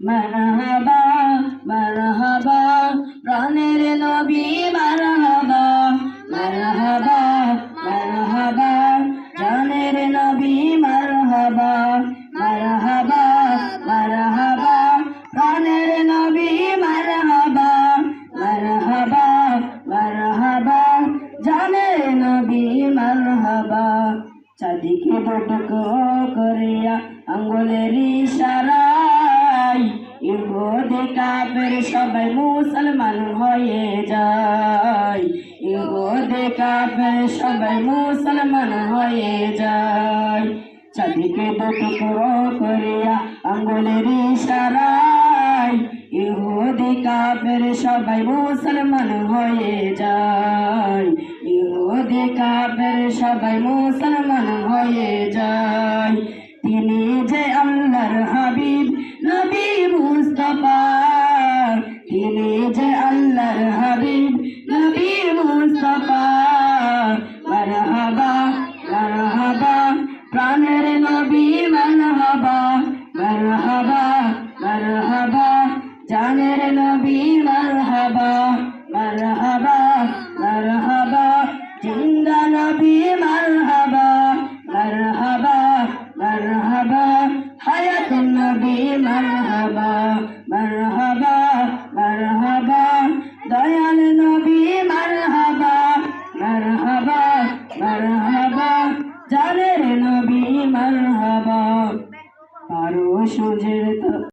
মারহাবা মারহাবা, প্রাণের নবী মারহাবা মারহাবা মারহাবা, প্রাণের নবী মারহাবা মারহাবা মারহাবা, প্রাণের নবী মারহাবা মারহাবা মারহাবা, জানের নবী মারহাবা। চাঁদিকে বটক করিয়া আঙ্গুলের ইহুদি করে সবাই মুসলমান হয়ে যায়। ইহুদে কাফের সবাই মুসলমান হয়ে যায়। চাঁদিকে দুটুকরো করিয়া আঙ্গুলের ইশারায় ইহুদি কাফের সবাই মুসলমান হয়ে যায়। ইহুদি কাফের সবাই মুসলমান হয়ে যায়। তিনি যে প্রভাস মাঝের